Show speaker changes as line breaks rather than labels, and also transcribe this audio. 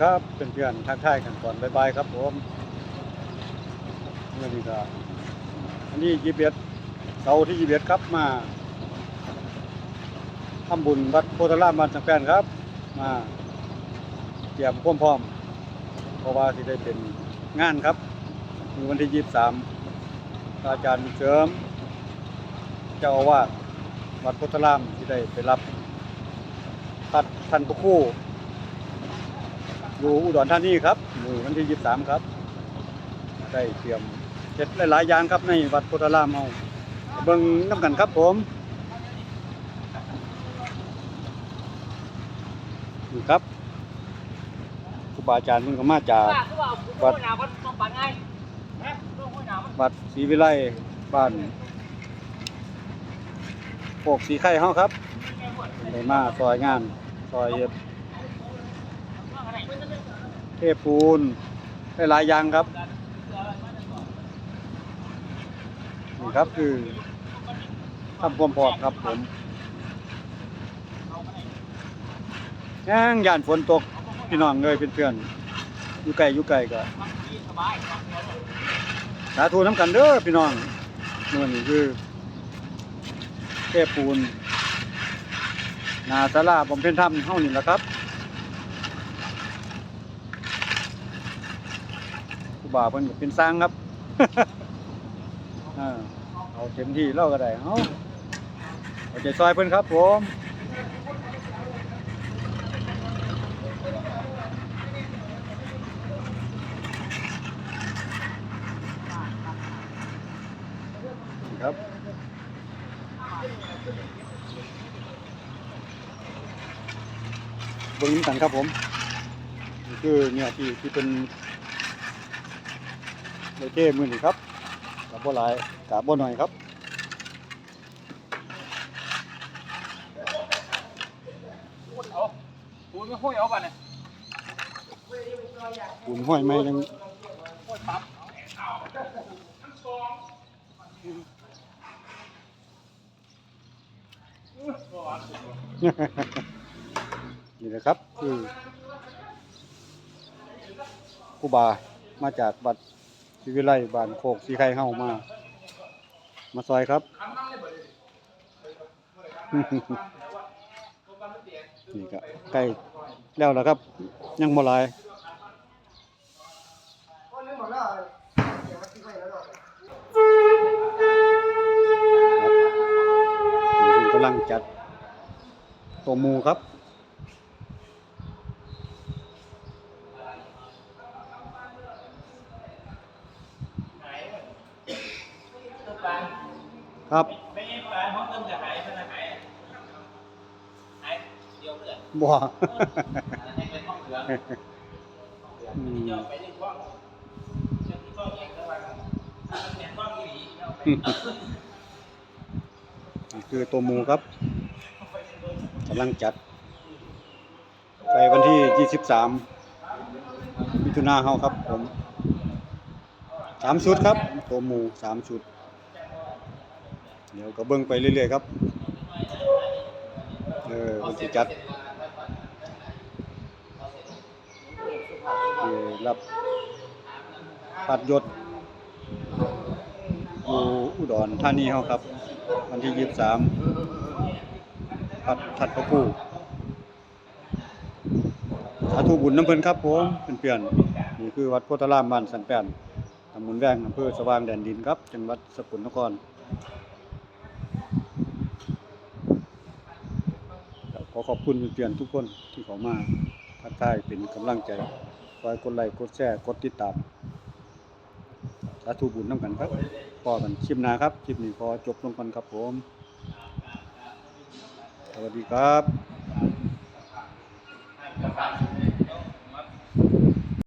ครับเป็นเพื่อนทักทายกันก่อนบายบายครับผมเมื่อนี้ก็อันนี้ยีเบียดเสาร์ที่ยีเบียดครับมาทำบุญวัดโพธารามบ้านสังแปนครับ มาเตรียมความพร้อมเพราะว่าที่ได้เป็นงานครับคือวันที่ยี่สามอาจารย์เสริม เจ้าอาวาสวัดโพธารามที่ได้ไปรับพัดท่านพระคู่ อยู่อุดรธานีครับมือวันที่ 23 ครับ ได้เตรียมเจ็ดหลายๆอย่างครับในวัดโพธารามเฮาเบิ่งน้ำกันครับผมนี่ครับครูบาอาจารย์เพิ่งก็มาจาก
วัดหนาวัด
ศรีวิไลบ้านโปกสีไข่เฮาครับได้มาซอยงานซอยเฮ็ด
ว่าอะไร
เทปูนหลายอย่างครับนี่ครับคือทำความพอมครับผมแห้งยานฝนตกพี่น้องเลยเพื่อนๆอยู่ไกลอยู่ไกลก็
สาย
สาธุน้ำกันเด้อพี่น้องนู่นนี่คือเทปูนนาสาราบำเพ็ญธรรมเฮานี่แหละครับครู บาเพิ่นก็เป็นสร้างครับเอาเต็มที่เราก็ได้เอาเอาใจซอยเพิ่นครับผมครับเบิ่งกันครับผม คือเนี่ยที่ที่เป็น โอเคมือนี่ครับกับบ่หลายกับบ่หน่อยครับ
เอาปูนไม่ห้วยเอาป่ะเนี่ย
ปุ่นห้อยไม้ยัง
ห้วยปั๊บ
นี่แหละครับคือครูบามาจากบัด ศรีวิไลบานโคกสีไข่เฮามา มาซอยครับ นี่ก็ใกล้แล้วแล้วครับ ยังบ่หลายครับนี่เพิ่นกำลังจัดตัวมูครับ
ตุ๊กปลา
ครับ
ไม่ใช่ปลาห้องเริ่มจะหายมันจะหายหายเดียวเพื่อน
บ่
ให้เป็นห้องเหลือง
อืม
เจ้าไปในช่องเจ้าที่ช่องเองก็ว่ามันเป็นช่องที่ดีเจ้าไป
นี่คือตัวหมูครับกำลังจัด ไปวันที่ 23มิถุนาเฮาครับผมสามชุดครับ ตัวหมูสามชุด เดี๋ยวก็เบิ่งไปเรื่อยๆครับเออวันที่จัดรับปัดยศอยู่อุดรธานีเฮาครับ วันที่23พัดทัดพระผู้สาธุบุญน้ำเพลินครับผมเพื่อนๆนี่คือวัดโพธารามบ้านสันแปนตำบลแวงอำเภอสว่างแดนดินครับ จังหวัดสกลนครครับข อขอบคุณเพื่อนทุกคนที่เข้ามาทักทายเป็นกำลังใจคอยกดไลค์กดแชร์กดติดตามสาธุบุญน้ำกันครับพอกันคลิปหน้าครับคลิปนี้พอจบลงกันครับผม สวัสดีครับ
Thank you.